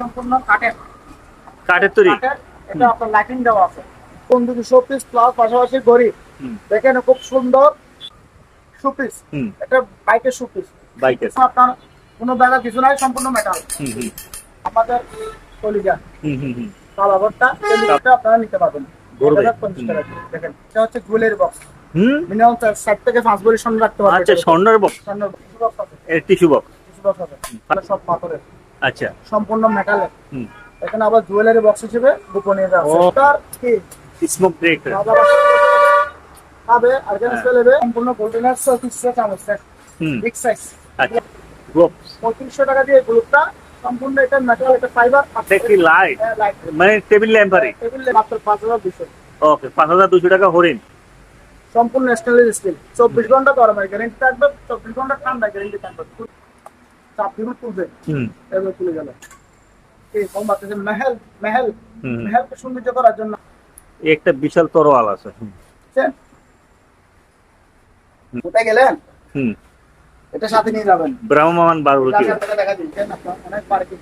সম্পূর্ণ কাঠের। কাঠের তৈরি? এটা আপনার লাইটিং দেওয়া আছে। কোন দিকে শোপিস প্লাস পাশাপাশি গড়ি হুম। দেখেন খুব সুন্দর শোপিস এটা বাইকের শোপিস বাইকের। আপনার কোনো ব্যাগা কিছু নাই সম্পূর্ণ মেটাল আমাদের কলিজা। আপনারা নিতে পারবেন। দেখেন এটা হচ্ছে জুয়েলারি বক্স হুম? মিনিমাম ষাট থেকে পাঁচ বড়ি স্বর্ণ রাখতে পারবেন। আচ্ছা স্বর্ণের বক্স স্বর্ণের এর টিস্যু বক্স কিছু box আছে। সব পাথরের। আচ্ছা। সম্পূর্ণ মেটালের এখানে আবার জুয়েলারি বক্স হিসেবে গোপনীয় আছে ও। তার কি? স্মোক ব্রেক হবে। আর হ্যাঁ। চলে সম্পূর্ণ গোল্ডেনের সার্ভিস সেট আমার হুম। বিগ সাইজ আচ্ছা। গ্লোভস পঁয়ত্রিশশো টাকা দিয়ে গ্রুপটা সম্পূর্ণ এটা মেটাল এটা ফাইবার দেখি লাইট মানে টেবিল ল্যাম্পারি টেবিল মাত্র পাঁচ হাজার দুশো। ওকে পাঁচ হাজার দুশো টাকা হরিণ। সম্পূর্ণ স্টেনলেস স্টিল চব্বিশ ঘণ্টা গরমের গ্যারেন্টি থাকবে চব্বিশ ঘণ্টা ঠান্ডা গ্যারেন্টি থাকবে। চাপ দিবে তুলবে এবার তুলে গেল। এই বাচ্চাদের মেহেল মেহেল মেহেলকে সৌন্দর্য করার জন্য। একটা বিশাল তরোয়াল আছে কোথায় গেলেন? হুম। এটা সাথে নিয়ে যাবেন। ব্রাহ্মমান বারুতি দেখা দেখা দিচ্ছেন আপনার অনেক পার্কিং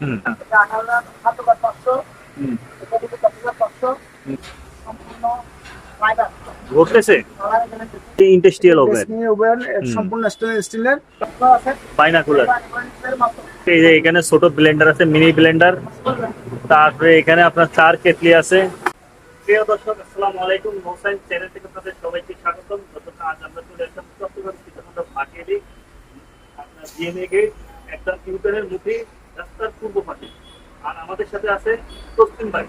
হুম। এটা আঠারো হাজার সাত হাজার পাঁচশো। হুম। এটা দুটো পাঁচ হাজার পাঁচশো। হুম। সম্পূর্ণ ফাইবার ঘটতেছে? ইন্ডাস্ট্রিয়াল ওভেন ওভেন সম্পূর্ণ স্টিলের বাইনাকুলার এই যে এখানে ছোট ব্লেন্ডার আছে মিনি ব্লেন্ডার তারপরে এখানে আপনার চার কেটলি আছে। প্রিয় দর্শক আসসালামু আলাইকুম। মোসাইন চ্যানেল থেকে আপনাদের সবাইকে স্বাগতম। দর্শক আজ আমরা চলে আসলাম চট্টগ্রাম সীতাকুণ্ড ভাটিয়ালি আপনার জিএমএ গেট একদম ইউটারের মুখে রাস্তার পূর্ব পাশে। আর আমাদের সাথে আছে তসলিম ভাই।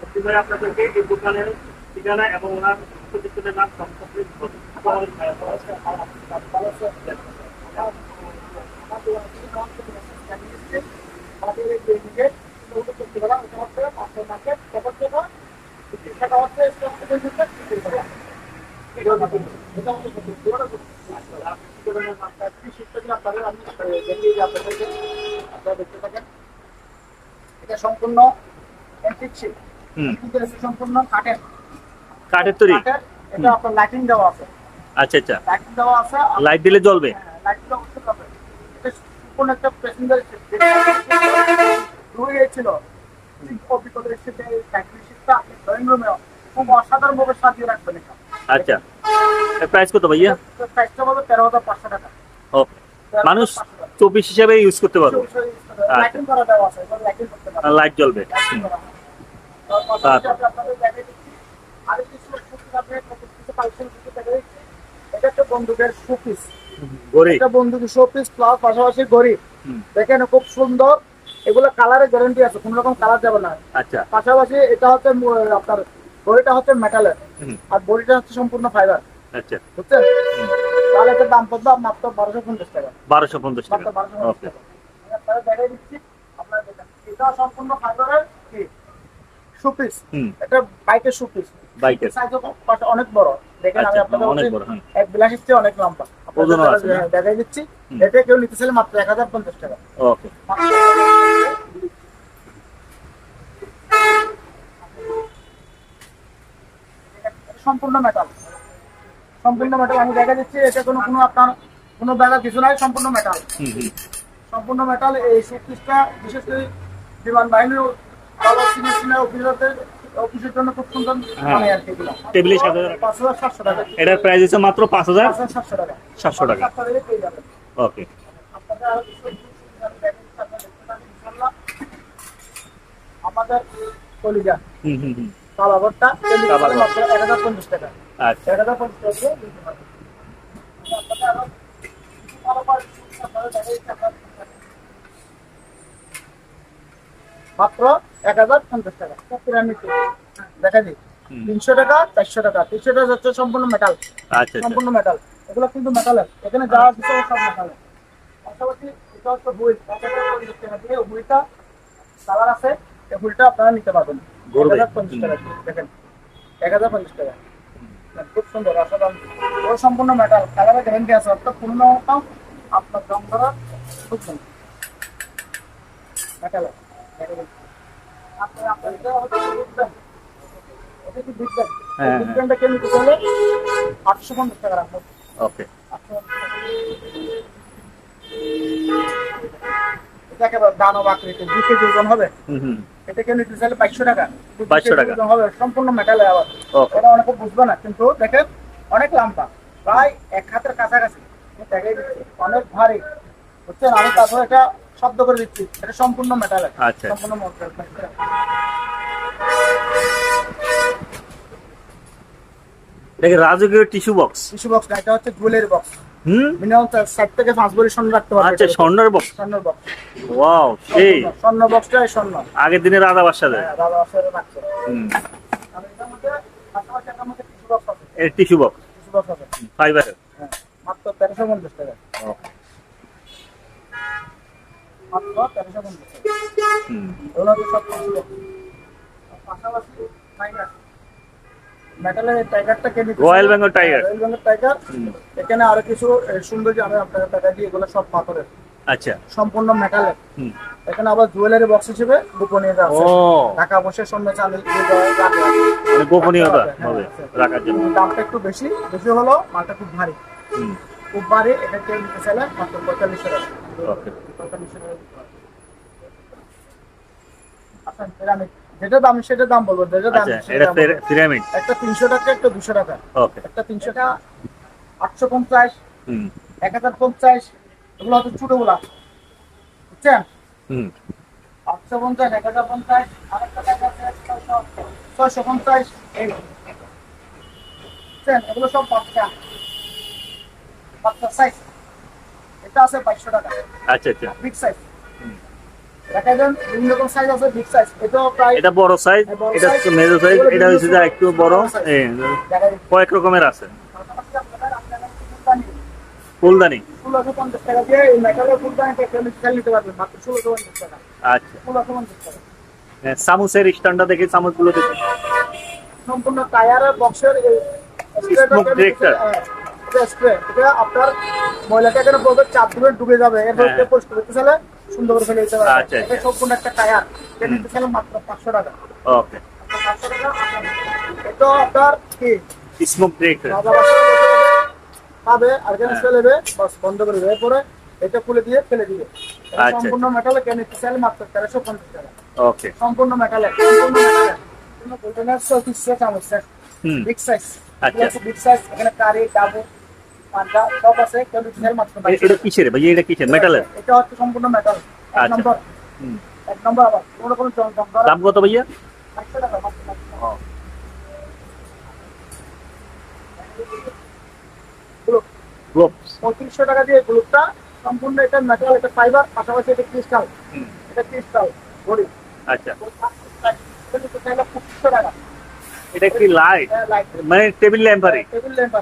তসলিম ভাই আপনাদেরকে এই দোকানের ঠিকানা এবং ওনার প্রতিষ্ঠানের নাম সম্পর্কে বলবেন। আসসালামু আলাইকুম ভাইয়া। ভালো আছে আমাদের আমাদের এই যে ওটা করতে পারা ওটা হচ্ছে পাঁচশো মার্কেট কত টাকা তিরিশ টাকা হচ্ছে স্টক থেকে নিতে তিরিশ টাকা এটা সম্পূর্ণ সম্পূর্ণ কাঠের কাঠের তৈরি? এটা আপনার লাইটিং দেওয়া আছে। আচ্ছা আচ্ছা। লাইটিং দেওয়া আছে লাইট দিলে জ্বলবে? অবশ্যই এটা একটা প্যাসেঞ্জার রয়ে গেছিল অভিজ্ঞতার সাথে ফ্যাক্টরি শিটটা ড্রয়িং রুমে খুব অসাধারণ ভাবে সাজিয়ে রাখবেন এটা। আচ্ছা। প্রাইস কত ভাইয়া? প্রাইসটা হবে তেরো হাজার পাঁচশো টাকা। ওকে মানুষ চব্বিশ হিসাবে ইউজ করতে পারবে। লাইটিং লাইটিং লাইট জ্বলবে। লাইটিং এটা একটা বন্দুকের শোপিস এটা বন্দুকের শোপিস প্লাস পাশাপাশি গড়ি দেখেন খুব সুন্দর এগুলো কালারের গ্যারান্টি আছে কোনো রকম কালার যাবে না। আচ্ছা। পাশাপাশি এটা হচ্ছে আপনার বড়িটা হচ্ছে মেটালের আর বড়িটা হচ্ছে সম্পূর্ণ ফাইবার আচ্ছা। বুঝছেন? তাহলে এটার দাম পড়বে মাত্র বারোশো পঞ্চাশ টাকা। বারোশো পঞ্চাশ টাকা। বারোশো পঞ্চাশ টাকা। আপনারা দেখাই দিচ্ছি আপনারা এটা সম্পূর্ণ ফাইবারের হুম। এটা বাইকের সুপিস বাইকের সাইজ অনেক বড়। দেখেন আমি আচ্ছা আপনাদের অনেক বড় হ্যাঁ। এক বিলাসের চেয়ে অনেক লম্বা। আপনাদের আছে দেখাই দিচ্ছি। এটা কেউ নিতে চাইলে মাত্র এক হাজার পঞ্চাশ টাকা। ওকে। সম্পূর্ণ মেটাল সম্পূর্ণ মেটাল আমি দেখা দিচ্ছি এটা কোনো কোনো আপনার কোনো ব্যাগা কিছু নাই সম্পূর্ণ মেটাল হুম হুম। সম্পূর্ণ মেটাল এই সুপিসটা বিশেষ করে বিমান বাহিনীর এটার প্রাইস হচ্ছে মাত্র পাঁচ হাজার সাতশো টাকা। ওকে। আমাদের কলিজা হুম হুম হুম। কালাভরটা এক হাজার পঞ্চাশ টাকা। আচ্ছা। এক হাজার পঞ্চাশ টাকা। মাত্র এক হাজার পঞ্চাশ টাকা। পিরামিড দেখা দিই। তিনশো টাকা চারশো টাকা। তিনশো টাকা হচ্ছে সম্পূর্ণ মেটাল আচ্ছা আচ্ছা। সম্পূর্ণ মেটাল এগুলো কিন্তু মেটালের এখানে যা দিতে সব মেটালের পাশাপাশি এটা হচ্ছে হুইল। দিয়ে হুইলটা কালার আছে। এই হুইলটা আপনারা নিতে পারবেন। এক হাজার পঞ্চাশ টাকা। দেখেন। এক হাজার পঞ্চাশ টাকা। খুব সুন্দর। অসাধারণ। সম্পূর্ণ মেটাল কালারের গ্যারেন্টি আছে। অর্থাৎ পূর্ণটাও আপনার দম ধরা খুব সুন্দর। মেটালের হ্যাঁ, আটশো পঞ্চাশ টাকা রাখব ওকে। টাকা। দানব আকৃতি কেজি ওজন হবে। হুম এটা কেউ নিতে চাইলে বাইশশো টাকা। দুই 2200 কেজি টাকা। হবে সম্পূর্ণ মেটালে আবার। এটা অনেকে বুঝবে না কিন্তু দেখেন অনেক লম্বা প্রায় এক হাতের কাছাকাছি। অনেক ভারী। বুঝছেন? আমি তারপর এটা শব্দ করে দিচ্ছি। এটা সম্পূর্ণ মেটালে আচ্ছা। সম্পূর্ণ। এটাকে রাজকীয় টিস্যু বক্স টিস্যু বক্স না এটা হচ্ছে জুয়েলারি বক্স হুম? মিনিমাম ষাট থেকে পাঁচ ভরি স্বর্ণ রাখতে পারবে আচ্ছা স্বর্ণের বক্স স্বর্ণের বক্স ওয়াও সেই। স্বর্ণ বক্সটাই স্বর্ণ। আগের দিনে রাজা বাদশাদের দাদা আসলে হুম। আর এটার মধ্যে পাশাপাশি এটার মধ্যে টিস্যু বক্স আছে। এর টিস্যু বক্স টিস্যু বক্স আছে। ফাইবারের হ্যাঁ মাত্র তেরোশো পঞ্চাশ টাকা। মাত্র তেরোশো পঞ্চাশ এগুলো হচ্ছে সব পাশাপাশি টাইগার মেটালের টাইগারটা কে নিতে Royal Bengal royal Bengal tiger. এখানে আরও কিছু এ, সৌন্দর্য আমি আপনাকে টাকা দিয়ে এগুলো সব পাথরের। আচ্ছা। সম্পূর্ণ মেটালের এখানে আবার জুয়েলারি বক্স হিসেবে গোপনীয়তা আছে। টাকা পয়সা আছে। মানে গোপনীয়তা হ্যাঁ, হবে রাখার জন্য। দামটা একটু বেশি বেশি হলো মালটা খুব ভারী। ভারী এটা কেউ নিতে চাইলে মাত্র পঁয়তাল্লিশশো টাকা পঁয়তাল্লিশশো টাকা আচ্ছা পিরামিড যেটা দাম সেটা দাম বলব যেটা দাম আচ্ছা। পিরামিড একটা তিনশো টাকা একটা দুশো টাকা। একটা তিনশো টাকা আটশো পঞ্চাশ এক হাজার পঞ্চাশ এগুলো হচ্ছে ছোটগুলা বুঝছেন? হুম। আটশো পঞ্চাশ এক হাজার পঞ্চাশ আরেকটা টাকা ছয়শো ছয়শো পঞ্চাশ এই। বুঝছেন? এগুলো সব বাচ্চা। সাইজ এটা আছে বাইশশো টাকা। আচ্ছা আচ্ছা। বিগ সাইজ হুম। দেখা যান বিভিন্ন রকম সাইজ আছে বিগ সাইজ এটাও প্রায় এটা বড় সাইজ হ্যাঁ, এটা size। সাইজ এটা হচ্ছে যে একটু বড়। কয়েক রকমের আছে। ফুলদানি? ষোলোশো পঞ্চাশ টাকা দিয়ে এই মেটালের ফুলদানিটা কেউ নিতে পারবেন মাত্র ষোলোশো পঞ্চাশ টাকা। আচ্ছা। ষোলোশো পঞ্চাশ টাকা। হ্যাঁ, স্ট্যান্ডটা দেখে চামচগুলো দেখে সম্পূর্ণ টায়ারের বক্সের স্প্রেটা এটা স্প্রে এটা আপনার ময়লাটা এখানে বলবে চাপ দিবে ডুবে যাবে। এরপর হ্যাঁ। পরিষ্কার করতে চাইলে সুন্দর করে ফেলে দিতে পারবে আচ্ছা, এটা আচ্ছা। সম্পূর্ণ একটা টায়ার। এটা নিতে চাইলে মাত্র পাঁচশো টাকা। ওকে। পাঁচশো টাকা এটা আপনার কি? স্মোক বসে খাবে আর এখানে হ্যাঁ। ফেলে দেবে বাস বন্ধ করে দেবে। এরপরে এটা খুলে দিয়ে ফেলে দিবে। আচ্ছা, সম্পূর্ণ মেটালে কেন নিতে চাইলে মাত্র তেরোশো পঞ্চাশ টাকা। ওকে। সম্পূর্ণ মেটালে সম্পূর্ণ মেটালে চৌত্রিশ চামচ বিগ সাইজ আচ্ছা। বিগ সাইজ এখানে কারি ডাবু সব আছে এটা টাকা। কিসের ভাই এটা কিসের মেটালের এটা হচ্ছে সম্পূর্ণ মেটাল এক আচ্ছা। নম্বর হুম। এক নম্বর আবার কোনো কোনো দাম দাম কত ভাইয়া একশো টাকা গ্লোভস পঁয়ত্রিশশো দিয়ে সম্পূর্ণ এটা মেটাল এটা ফাইবার পাশাপাশি এটা ক্রিস্টাল এটা ক্রিস্টাল আচ্ছা এটা কি লাইট মানে টেবিল ল্যাম্পারি টেবিল ল্যাম্প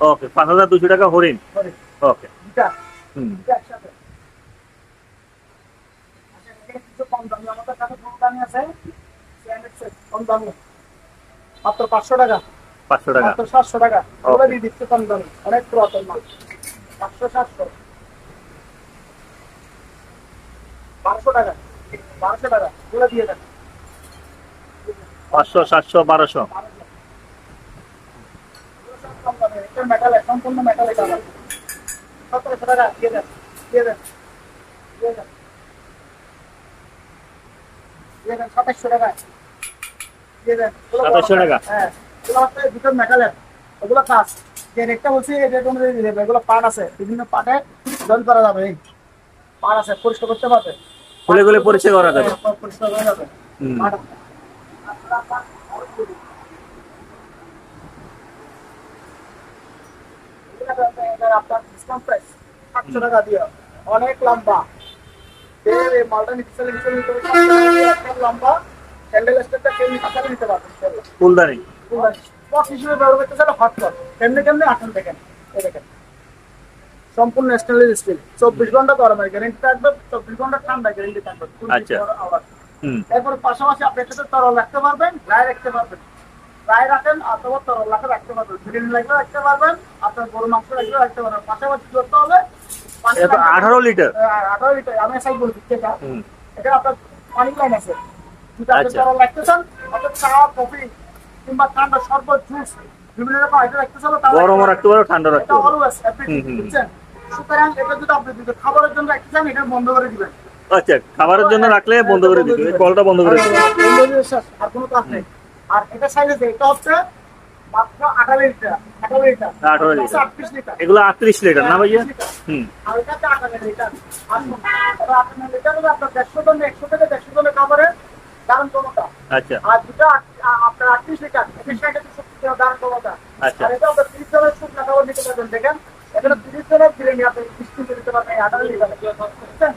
ওকে পাঁচ হাজার দুশো টাকা হরিণ। ওকে হুম। আচ্ছা কম দামি আমাদের কাছে কম দামি আছে। স্ট্যান্ডার্ড সেট কম দামি। মাত্র পাঁচশো টাকা। পাঁচশো টাকা। মাত্র সাতশো টাকা। ওগুলো দিয়ে দিচ্ছে কম দামি। অনেক পুরাতন পাঁচশো সাতশো। বারোশো টাকা। বারোশো টাকা। ওগুলো দিয়ে দেন। পাঁচশো সাতশো বারোশো। এগুলো সব কম দামি এটা মেটালে সম্পূর্ণ মেটালে কালার সতেরোশো টাকা দিয়ে দেন দিয়ে দেন দিয়ে দেন দিয়ে দেন সাতাশশো টাকা দিয়ে দেন ওগুলো বড় 2700 টাকা? হ্যাঁ এগুলো হচ্ছে দুটো মেটালের ওগুলো কাজ যে রেটটা বলছি এই রেট অনুযায়ী দিয়ে দেবে এগুলো পার্ট আছে বিভিন্ন পার্টে জয়েন করা যাবে এই পার্ট আছে পরিষ্কার করতে পারবে খুলে খুলে পরিষ্কার করা যাবে। পরিষ্কার করা যাবে পার্ট আছে। সম্পূর্ণ স্টেনলেস স্টিল চব্বিশ ঘণ্টা গরমের গ্যারেন্টি চব্বিশ ঘণ্টা ঠান্ডা গ্যারেন্টি থাকবে আচ্ছা। এরপর পাশাপাশি আপনি এটাতে তরল রাখতে পারবেন ড্রাই রাখতে পারবেন। ড্রাই রাখেন, অথবা তরল রাখে রাখতে পারবেন। গ্রিন লাগলে রাখতে পারবেন। আপনার গরু মাংস রাখলে রাখতে পারবেন পাশাপাশি করতে হবে। এটা আঠারো লিটার আঠারো লিটার আমি সাইড বলে দিচ্ছি এটা এটা আপনার পানি লাইন আছে। আচ্ছা। তরল রাখতে চান অর্থাৎ চা কফি কিংবা ঠান্ডা শরবত জুস বিভিন্ন রকম আইটেম রাখতে চান গরমও রাখতে পারো ঠান্ডা রাখতে পারো। অলওয়েজ হুম, হুম। বুঝছেন? সুতরাং এটা যদি আপনি দিতে খাবারের জন্য রাখতে চান এটা বন্ধ করে দিবেন। আচ্ছা খাবারের জন্য রাখলে বন্ধ করে দিতে কলটা বন্ধ করে দিলে শেষ, আর কোনো কাজ নেই। আর এটা সাইজে এটা হচ্ছে এগুলো আটত্রিশ লিটার না ভাইয়া? হুম। আচ্ছা। আপনার আটত্রিশ লিটার। আচ্ছা। আর এটা আপনার তিরিশ জনের শুকনো খাবার নিতে পারবেন দেখেন এখানে তিরিশ জনের বিরিয়ানি আপনি বিশ কেজি নিতে পারবেন এই আঠারো লিটার বুঝছেন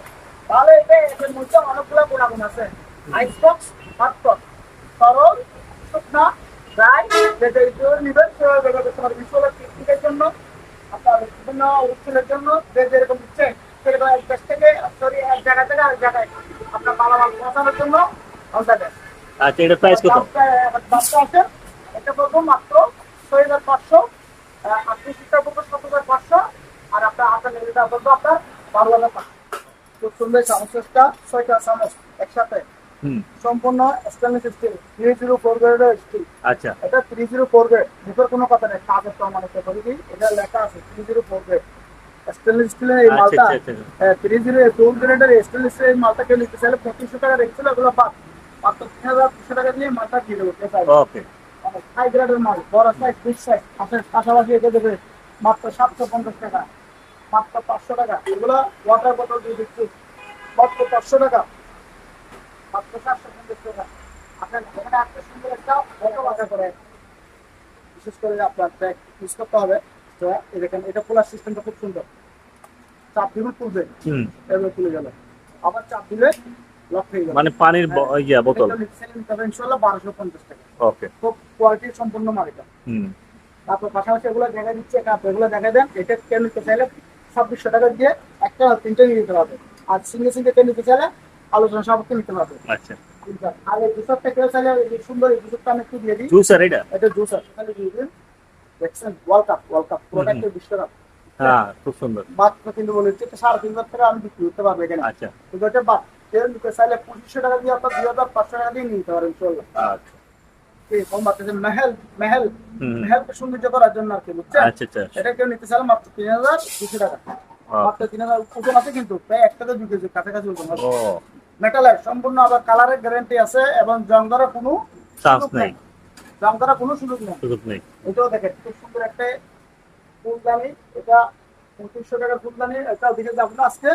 তাহলে এটা এটার মধ্যে অনেকগুলো গুণাগুণ আছে আইস বক্স হট বক্স সরল শুকনা ড্রাই যেটা ইউজ নিবেন সেভাবে ব্যবহার করতে পারবেন বিশেষ করে পিকনিকের জন্য আপনার বিভিন্ন উৎসবের জন্য যে যেরকম দিচ্ছে সেরকম এক দেশ থেকে সরি এক জায়গা থেকে আরেক জায়গায় আপনার মালামাল পৌঁছানোর জন্য আলাদা দেয় আচ্ছা এটা প্রাইস কত? আছে এটা পড়ব মাত্র ছয় হাজার পাঁচশো আটত্রিশ লিটার পড়ব সাত হাজার পাঁচশো আর আপনার বারো হাজার পাঁচশো। খুব সুন্দর চামচটা ছয়টা চামচ একসাথে। সম্পূর্ণ stainless steel three zero four গ্রেডের স্টিল আচ্ছা। এটা থ্রি জিরো ফোর গ্রেড দুটোর কোনো কথা নেই কাজের করি কি এটা লেখা আছে three zero four grade stainless স্টিলের এই মালটা। থ্রি জিরো ফোর গ্রেডের স্টেনলেস স্টিলের মালটা কেউ নিতে চাইলে পঁচিশশো টাকা রেখেছিল ওগুলো বাদ। মাত্র তিন হাজার দুশো টাকা দিয়ে মালটা দিয়ে দেবো ওকে। হাই গ্রেডের মাল বড় সাইজ বিগ সাইজ আপনার পাশাপাশি এটা দেবে মাত্র সাতশো পঞ্চাশ টাকা মাত্র পাঁচশো টাকা। এগুলো ওয়াটার বোতল দিয়ে দিচ্ছি মাত্র পাঁচশো টাকা মাত্র সাতশো পঞ্চাশ টাকা। আপনার এখানে একটা সুন্দর একটা বাঁকা করে বিশেষ করে আপনার ব্যাগ ইউজ করতে হবে। তো দেখেন এটা খোলার সিস্টেমটা খুব সুন্দর। চাপ দিলে খুলবে। এভাবে খুলে গেল। আবার চাপ দিলে মানে পানির ইয়া বোতল। টাকা। ওকে খুব কোয়ালিটি সম্পূর্ণ মাল এটা। হুম। তারপর পাশাপাশি এগুলো দেখা দিচ্ছে একটা এগুলো দেখা দেন। এটা কেউ নিতে চাইলে ছাব্বিশশো টাকা দিয়ে একটা তিনটে নিয়ে নিতে পারবে। আর সিঙ্গেল সিঙ্গেল কেউ নিতে চাইলে আলোচনা সাপেক্ষে নিতে পারবে। আচ্ছা। আর এই জুসারটা কেউ চাইলে সুন্দর এই জুসারটা আমি একটু দিয়ে দিই। জুসার এটা? এটা জুসার তাহলে দিয়ে দিন। দেখছেন? ওয়ার্ল্ড কাপ ওয়ার্ল্ড কাপ বিশ্বকাপ। হ্যাঁ খুব সুন্দর। মাত্র কিন্তু বলে দিচ্ছে এটা সাড়ে তিন হাজার টাকা আমি বিক্রি করতে পারব এখানে। আচ্ছা। কিন্তু এটা বাদ কেউ নিতে চাইলে পঁচিশশো টাকা দিয়ে আপনার দুই হাজার পাঁচশো টাকা দিয়ে নিতে পারেন চলবে আচ্ছা। মেহেল মেহেল মেহেলকে সৌন্দর্য করার জন্য আর কি বুঝছেন? আচ্ছা আচ্ছা এটা কেউ নিতে চাইলে মাত্র তিন হাজার দুশো টাকা। মাত্র তিন হাজার ওজন আছে কিন্তু প্রায় একটাতে দুই কেজি কাছাকাছি ওজন আছে। মেটালের সম্পূর্ণ আবার কালারের গ্যারান্টি আছে এবং জং কোনো চান্স নেই। জং কোনো সুযোগ নেই। সুযোগ নেই। এটাও দেখেন খুব সুন্দর একটা ফুলদানি এটা পঁচিশশো টাকার ফুলদানি এটা দিকে যাব না আজকে।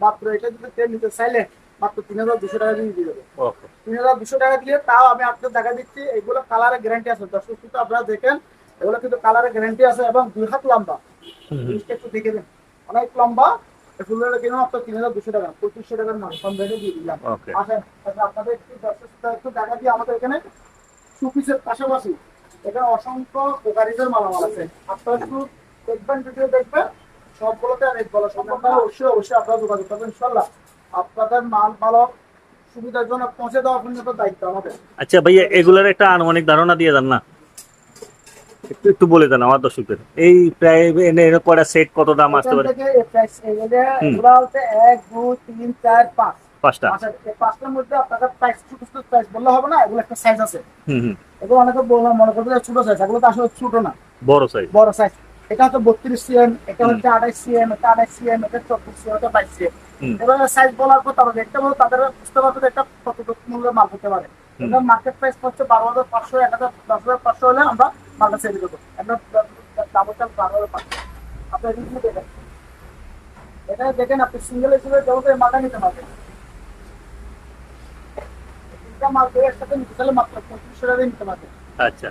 মাত্র এটা যদি তেল নিতে চাইলে মাত্র তিন হাজার দুশো টাকা দিয়ে দিয়ে দেবো তিন হাজার দুশো টাকা দিলে তাও আমি আপনাদের দেখা দিচ্ছি এগুলো কালারের গ্যারান্টি আছে। দর্শক কিন্তু আপনারা দেখেন এগুলো কিন্তু কালারের গ্যারান্টি আছে এবং দুই হাত লম্বা। জিনিসটা একটু দেখে দেন। অনেক লম্বা ফুলগুলো কিনে মাত্র তিন হাজার দুশো টাকা। পঁচিশশো টাকার মাল কম রেটে দিয়ে দিলাম। আসেন আপনাদের একটু দর্শক একটু দেখা দিয়ে আমাদের এখানে সুপিসের পাশাপাশি এখানে অসংখ্য কোকারিজের মালামাল আছে। আপনারা একটু দেখবেন ভিডিও দেখবেন সবগুলোতে রেট বলা সম্ভব অবশ্যই অবশ্যই আপনারা যোগাযোগ করবেন ইনশাল্লাহ আপনাদের মাল ভালো সুবিধাজনক পৌঁছে দেওয়া পর্যন্ত দায়িত্ব আমাদের। আচ্ছা ভাইয়া এগুলার একটা আনুমানিক ধারণা দিয়ে দেন না। একটু একটু বলে দেন আমার দর্শকদের। এই প্রায় এনে এনে কয়টা সেট কত দাম আসতে পারে? এগুলো। হচ্ছে এক দুই তিন চার পাঁচ। পাঁচটা। আচ্ছা পাঁচটার মধ্যে আপনাদের প্রাইস ছোট ছোট প্রাইস বললে হবে না এগুলো একটা সাইজ আছে। হুম হুম। এগুলো অনেকে বললাম মনে করবে ছোট সাইজ এগুলো তো আসলে ছোট না। বড় সাইজ বড় সাইজ এটা হচ্ছে বত্রিশ সিএম এটা হচ্ছে আঠাইশ সিএম এটা আঠাইশ সিএম এটা চব্বিশ সিএম এটা বাইশ সিএম। এবার সাইজ বলার পর তারা দেখতে পাবো তাদের বুঝতে পারবে এটা কতটুকু মূল্যের মাল হতে পারে। মার্কেট প্রাইস হচ্ছে বারো হাজার পাঁচশো এক হাজার দশ হাজার পাঁচশো হলে আমরা মালটা সেল করব। একটা দাম হচ্ছে বারো হাজার পাঁচশো। আপনি এদিকে দেখেন। এটা দেখেন আপনি সিঙ্গেল হিসেবে এই মালটা নিতে পারবেন। মাল একসাথে নিতে চাইলে মাত্র পঁয়ত্রিশশো টাকা নিতে পারবেন। আচ্ছা।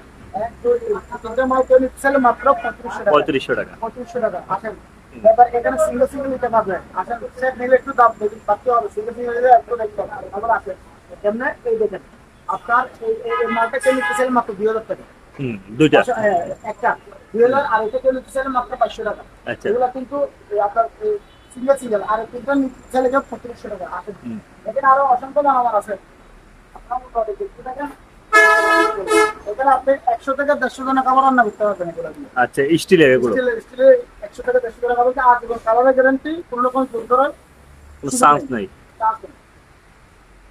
পঁয়ত্রিশশো টাকা। পঁয়ত্রিশশো এবার এখানে সিঙ্গেল সিঙ্গেল নিতে পারবে আসেন সেট নিলে একটু দাম দেখুন বাড়তে একটু দেখতে হবে আবার আসেন দেখেন মাত্র দুই আচ্ছা, একটা দুই হাজার আর এটা কেউ মাত্র পাঁচশো টাকা আচ্ছা এগুলো কিন্তু আপনার সিঙ্গেল সিঙ্গেল আর তিনটা নিতে চাইলে টাকা আসেন আরও অসংখ্য দাম আমার আছে আপনার থাকেন। এখানে আপনি একশো থেকে দেড়শো জনের খাবার রান্না করতে পারবেন এগুলো আচ্ছা স্টিলের এগুলো। স্টিলের স্টিলে একশো টাকা দেড়শো টাকা হবে আজীবন কালারের গ্যারান্টি কোনো রকম জোর ধরার কোনো চান্স নাই। চান্স নেই।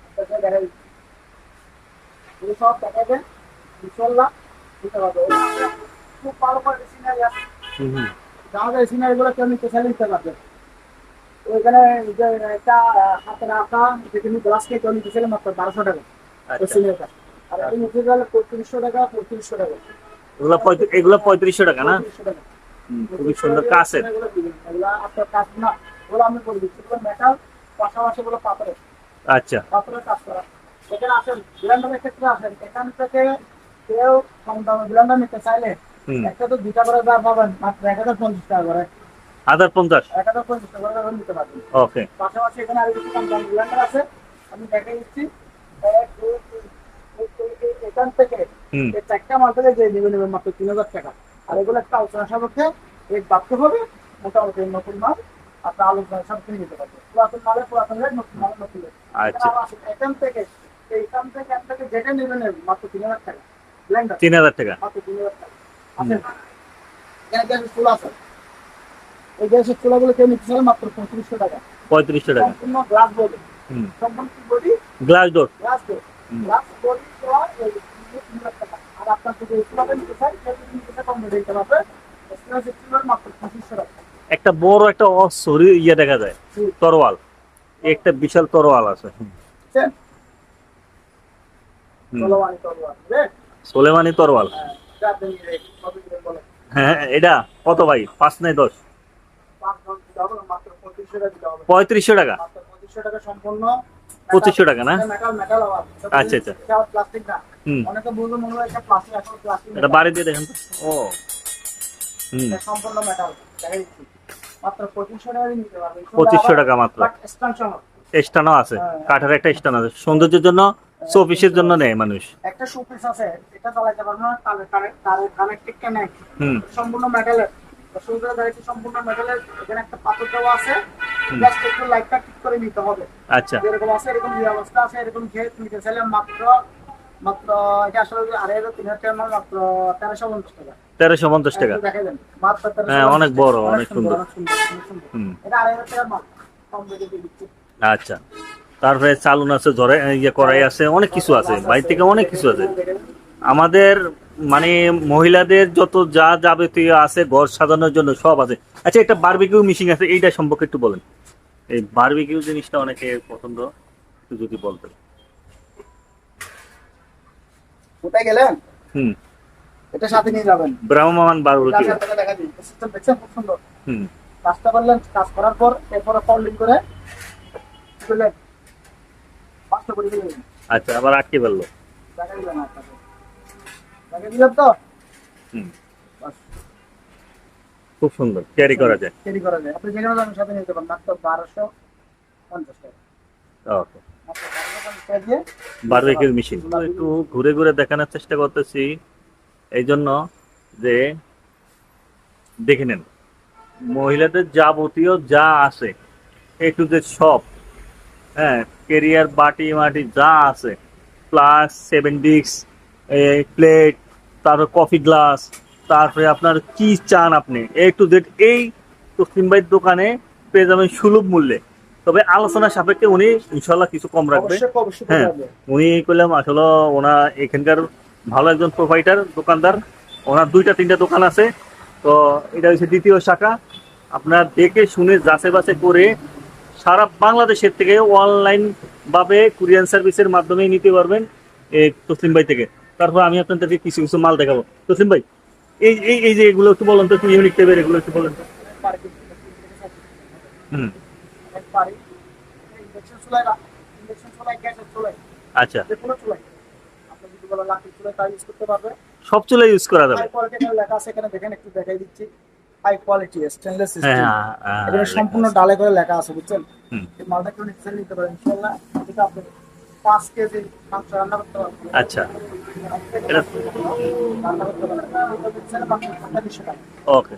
আপনাকে দেখাই দিচ্ছি। এগুলো সব দেখাবেন ইনশাল্লাহ দিতে পারবে। খুব ভালো সিনারি আছে জাহাজ এসি কেউ নিতে চাইলে নিতে পারবে। ওইখানে যে একটা হাতে রাখা যেখানে গ্লাস কেক কেউ নিতে চাইলে মাত্র বারোশো টাকা। আচ্ছা। আর আপনি নিতে গেলে পঁয়ত্রিশশো টাকা পঁয়ত্রিশশো টাকা। এগুলো এগুলো পঁয়ত্রিশশো টাকা না? 3500 টাকা। হুম, খুবই সুন্দর কাছের। এগুলো দিবেন। এগুলো আপনার কাজ না ওগুলো আমি করে দিচ্ছি এগুলো মেটাল পাশাপাশি এগুলো পাথরের। আচ্ছা। পাথরের কাজ করা। এখানে আসেন ক্ষেত্রে আসেন এখান থেকে কেউ কম দামে ব্লেন্ডার নিতে চাইলে একটা তো দুটা করে যা পাবেন মাত্র এক হাজার পঞ্চাশ টাকা করে। হাজার পঞ্চাশ? এক হাজার পঞ্চাশ টাকা করে নিতে পারবেন। ওকে। পাশাপাশি এখানে আরও কিছু কম দাম ব্লেন্ডার আছে আমি দেখে দিচ্ছি। এক, দুই, এখান থেকে চারটা মাল থেকে যে নেবে নেবে মাত্র তিন হাজার টাকা। আর এগুলো একটা আলোচনা সাপেক্ষে এক বাড়তে হবে মোটামুটি নতুন মাল আপনার আলোচনা সাপেক্ষে নিতে পারবে পুরাতন মালে পুরাতন রেট নতুন মালে নতুন রেট আচ্ছা। এখান থেকে এইখান থেকে এখান যেটা নেবে নেবে মাত্র তিন হাজার টাকা। তিন হাজার টাকা। মাত্র তিন হাজার টাকা। আছে এখানে গ্যাসের চুলা আছে এই গ্যাসের চুলাগুলো কেউ নিতে চাইলে মাত্র পঁয়ত্রিশশো টাকা। পঁয়ত্রিশশো টাকা। সম্পূর্ণ গ্লাস বডি সম্পূর্ণ body glass door glass body body আর আপনার যদি সেটা কম মাত্র পঁচিশশো টাকা একটা বড় একটা অসরি ইয়ে দেখা যায় তরোয়াল। একটা বিশাল তরোয়াল আছে। রে সোলেমানি তরোয়াল হ্যাঁ হ্যাঁ এটা কত ভাই? পাঁচ নাই দশ? পঁচিশশো টাকা পঁয়ত্রিশশো টাকা সম্পূর্ণ। পঁচিশশো টাকা না? মেটাল মেটাল আবার। আচ্ছা, আচ্ছা। হুম। মনে হয় এটা বাড়ি দিয়ে দেখেন ও। হুম। সম্পূর্ণ মেটাল পঁচিশশো টাকা দিয়ে নিতে পারবেন। পঁচিশশো টাকা মাত্র। স্টানও আছে হ্যাঁ। কাঠের একটা স্টান আছে। সৌন্দর্যের জন্য শোপিসের জন্য নেয় মানুষ। একটা শোপিস আছে এটা চালাইতে পারবে না হুম। সম্পূর্ণ মেটালের দেখাচ্ছি সম্পূর্ণ মেটালের এখানে একটা পাথর দেওয়া আছে। জাস্ট একটু লাইটটা ঠিক করে নিতে হবে। আচ্ছা। যেরকম আছে এরকম যে অবস্থা আছে এরকম নিতে চাইলে মাত্র মাত্র এটা আসলে আড়াই হাজার তিন হাজার টাকা মাত্র তেরোশো পঞ্চাশ টাকা। তেরোশো পঞ্চাশ টাকা? হ্যাঁ, অনেক বড়, অনেক সুন্দর। অনেক সুন্দর অনেক সুন্দর। হুম। এটা আড়াই হাজার টাকার মাল কম রেটে দিয়ে আচ্ছা। তারপরে চালুন আছে ধরে ইয়ে করাই আছে অনেক কিছু আছে। বাইরে থেকে অনেক কিছু আছে। আমাদের মানে মহিলাদের যত যা যাবতীয় আছে ঘর সাজানোর জন্য সব আছে। আচ্ছা একটা বারবিকিউ মিশিং আছে এইটা সম্পর্কে একটু বলেন। এই বারবিকিউ জিনিসটা অনেকে পছন্দ একটু যদি বলতেন। কোথায় গেলেন? হুম। এটা সাথে নিয়ে যাবেন। ব্রাহ্মমান বারবিকিউ সিস্টেম দেখছেন? খুব সুন্দর। হুম। কাজটা করলেন কাজ করার পর এরপরে ফল্ডিং করে দিলেন পাঁচটা করে আচ্ছা আবার আটকে ফেলল। দেখা দিলেন আপনাকে। তো? খুব সুন্দর। ক্যারি করা যায়। ক্যারি করা যায়। আপনি যেখানে যাবেন সাথে নিতে পারেন। মাত্র বারোশো পঞ্চাশ টাকা। ওকে বারবিকিউ মেশিন একটু ঘুরে ঘুরে দেখানোর চেষ্টা করতেছি। এই জন্য যে দেখে নেন। মহিলাদের যাবতীয় যা আছে এ টু জেড সব হ্যাঁ কেরিয়ার বাটি মাটি যা আছে প্লাস সেভেন ডিক্স প্লেট তারপর কফি গ্লাস তারপরে আপনার কি চান আপনি? এ টু জেড এই তসলিম ভাইয়ের দোকানে পেয়ে যাবেন সুলভ মূল্যে। তবে আলোচনা সাপেক্ষে উনি ইনশাল্লাহ কিছু কম রাখবে। হ্যাঁ। উনি করলাম আসলে ওনা এখানকার ভালো একজন প্রোভাইডার দোকানদার। ওনার দুইটা তিনটা দোকান আছে। তো এটা হচ্ছে দ্বিতীয় শাখা। আপনার দেখে শুনে যাচাই বাছাই করে সারা বাংলাদেশের থেকে অনলাইন ভাবে কুরিয়ান সার্ভিসের মাধ্যমে নিতে পারবেন এই তসলিম ভাই থেকে। তারপর আমি আপনাদেরকে কিছু কিছু মাল দেখাবো। তসলিম ভাই এই এই এই যে এগুলো একটু বলেন তো একটু ইউনিক টাইপের এগুলো একটু বলেন হুম। আচ্ছা। সব চুলা ইউজ করা যাবে। হাই কোয়ালিটি লেখা আছে এখানে দেখেন একটু দেখাই দিচ্ছি হাই কোয়ালিটি স্টেনলেস হ্যাঁ স্টিল হ্যাঁ, হ্যাঁ, এখানে সম্পূর্ণ ডালে করে লেখা আছে বুঝছেন? এই মালটা কেউ নিতে পারেন। ইনশাল্লাহ এটা আপনি পাঁচ কেজি মাংস রান্না করতে পারবেন। আচ্ছা। ওকে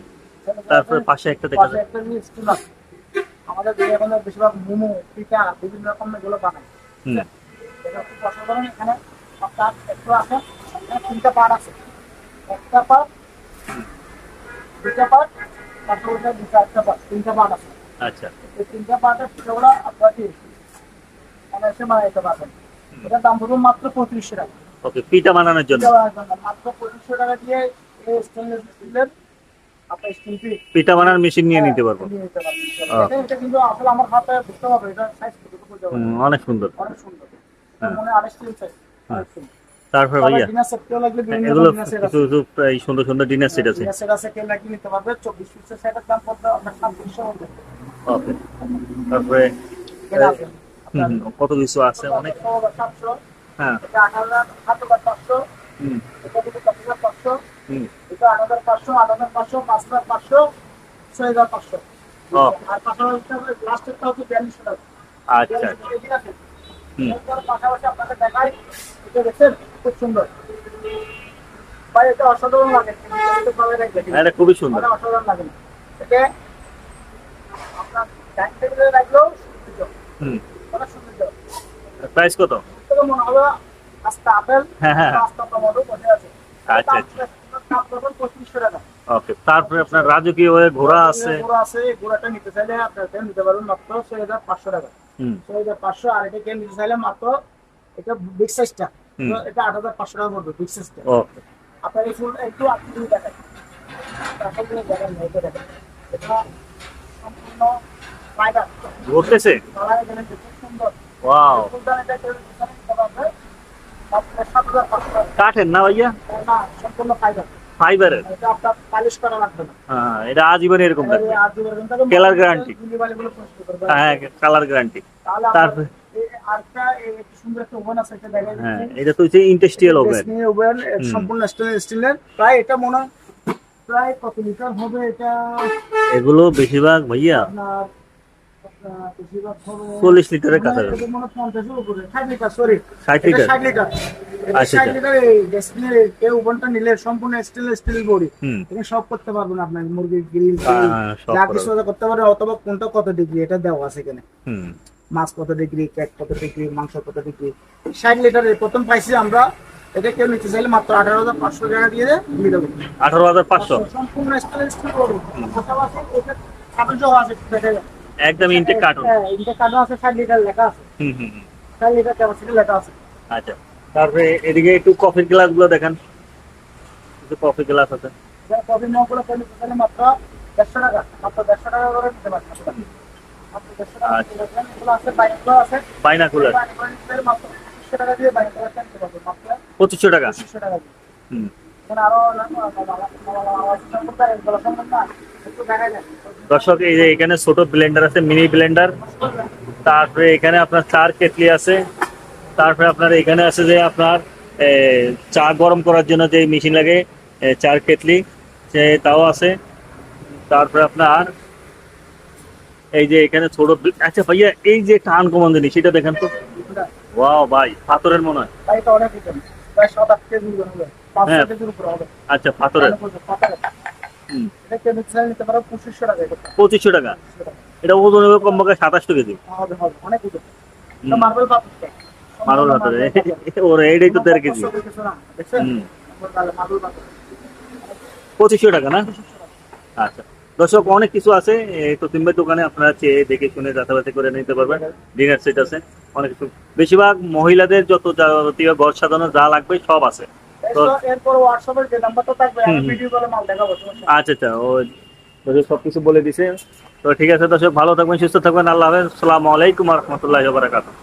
তারপরে পাশে একটা দেখা যায় আমাদের এখন বেশিরভাগ মোমো পিঠা বিভিন্ন রকমেরগুলো বানায়। হুম। এটা খুব অসাধারণ এখানে। আপনার একটু আছে। তিনটা পার্ট আছে। একটা পার্ট দুটা পার্ট তারপর ওটা দুটা একটা পার্ট তিনটা পার্ট আছে। আচ্ছা। এই তিনটা পার্টের পিঠাগুলো আপনার কি অনায়াসে বানাইতে পারবেন। এটার দাম পড়বে মাত্র পঁয়ত্রিশশো টাকা। ওকে পিঠা বানানোর জন্য। মাত্র পঁচিশশো টাকা দিয়ে স্টেনলেস স্টিলের আপনার স্টিল পিক পিঠা বানার মেশিন নিয়ে নিতে পারব। নিয়ে নিতে হবে হুম, অনেক সুন্দর। হ্যাঁ। হ্যাঁ। তারপর ভাইয়া এগুলো কিছু কিছু প্রায় সুন্দর সুন্দর ডিনার সেট আছে। পারবে। ওকে। তারপরে কত কিছু আছে? অনেক। হ্যাঁ। এটা আট হাজার সাত হাজার পাঁচশো এটা হাজার পাঁচশো এটা আট হাজার পাঁচশো আট হাজার পাঁচশো পাঁচ হাজার পাঁচশো ছয় হাজার পাঁচশো আর পাশাপাশি লাস্টেরটা হচ্ছে আচ্ছা। বিয়াল্লিশশো আছে। পাশাপাশি আপনাকে দেখাই এটা দেখছেন? খুব সুন্দর। ভাই এটা অসাধারণ লাগে। এটা হ্যাঁ, খুবই সুন্দর। অসাধারণ লাগে। এটা আপনার ডাইনিং টেবিলে সুন্দর হুম। অনেক সুন্দর প্রাইস কত? থেকে মনে হবে আস্তে আপেল হ্যাঁ, হ্যাঁ, হ্যাঁ। আস্তে টমেটো বসে আছে। আচ্ছা, টাকা। ওকে তারপরে আপনার রাজকীয় ঘোড়া আছে। ঘোড়া আছে ঘোড়াটা নিতে চাইলে আপনাকে নিতে পারবেন মাত্র ছয় হাজার পাঁচশো টাকা। ছয় হাজার পাঁচশো আর এটা কে নিতে চাইলে মাত্র এটা বিগ সাইজটা এটা আট হাজার পাঁচশো টাকা পড়বে বিগ সাইজটা আপনার এই ফুল একটু আপনি দেখেন। না, এটা সম্পূর্ণ ফাইবার ঘুরতেছে? সুন্দর। ওয়াও কাঠের না ভাইয়া? ফাইবারের এটা হ্যাঁ এটা আজীবন এরকম থাকবে। পরিষ্কার করবে। হ্যাঁ কালার গ্যারান্টি তারপরে? এটা তো ইন্ডাস্ট্রিয়াল ওভেন সম্পূর্ণ স্টেনলেস প্রায় এটা মনে হয় প্রায় কত লিটার হবে এটা? এগুলো বেশিরভাগ ভাইয়া আপনার আপনার বেশিরভাগ হবে চল্লিশ লিটারের কাছাকাছি। মনে উপরে। ষাট লিটার সরি ষাট এটা লিটার? ষাট লিটার। এটা আচ্ছা, ষাট। লিটার এই ডেসনি এই ওভেনটা নিলে সম্পূর্ণ স্টেনলেস স্টিল বডি হুম। সব করতে পারবেন আপনার মুরগির গ্রিল যা কিছু করতে পারে অথবা কোনটা কত ডিগ্রি এটা দেওয়া আছে এখানে। মাছ কত ডিগ্রি কেক কত ডিগ্রি মাংস কত ডিগ্রি ষাট লিটারের প্রথম পাইছি আমরা এটা কেউ নিতে চাইলে মাত্র আঠারো হাজার পাঁচশো টাকা দিয়ে আঠারো হাজার পাঁচশো? সম্পূর্ণ স্টেনলেস স্টিল করব পাশাপাশি এটা কার্টুন আছে দেখা যায় একদম ইনটেক কার্টুন। হ্যাঁ ইনটেক কার্টুন আছে ষাট লিটার লেখা আছে। হুম হুম হুম। ষাট লিটার ক্যাপাসিটি লেখা আছে। আচ্ছা। তারপরে এদিকে একটু কফির গ্লাসগুলো দেখেন। একটু কফি গ্লাস আছে। কফি মগগুলো কেউ নিতে চাইলে মাত্র দেড়শো টাকা। মাত্র দেড়শো টাকা করে নিতে মাত্র টাকা আচ্ছা। পঁচিশশো টাকা দর্শক, এই যে এখানে ছোট ব্লেন্ডার আছে মিনি ব্লেন্ডার তারপরে এখানে আপনার চার কেটলি আছে। তারপরে আপনার এখানে আছে যে আপনার চা গরম করার জন্য যে মেশিন লাগে চার কেটলি, সে তাও আছে। তারপরে আপনার, এই যে এখানে ছোট আচ্ছা ভাইয়া, এই যে একটা আনকমন জিনিস, সেটা দেখেন তো। ওয়াও ভাই, পাথরের মনে হয়। তাই তো অনেক ওজন প্রায় সাত আট কেজি হবে। পাঁচ হ্যাঁ। কেজির উপরে হবে। আচ্ছা পাথরের। এটা কেউ নিতে পারো পঁচিশশো টাকা এটা। পঁচিশশো টাকা। এটা ওজন হবে কমপক্ষে সাতাশটো কেজি। হবে হবে অনেক ওজন। মার্বেল পাথর। মারল পাথর ওর এইটাই তো দেড় কেজি। পঁচিশশো টাকা না? আচ্ছা। দর্শক অনেক কিছু আছে তিনবার দোকানে আপনারা চেয়ে দেখে শুনে যাতায়াত করে নিতে পারবেন। ডিনার সেট আছে অনেক কিছু। বেশিরভাগ মহিলাদের যত যাবতীয় ঘর সাজানো যা লাগবে সব আছে। আচ্ছা আচ্ছা ও সবকিছু বলে দিছে। তো ঠিক আছে দর্শক ভালো থাকবেন সুস্থ থাকবেন আল্লাহ হাফেজ। আসসালামু আলাইকুম রহমতুল্লাহ বারাকাতুহ।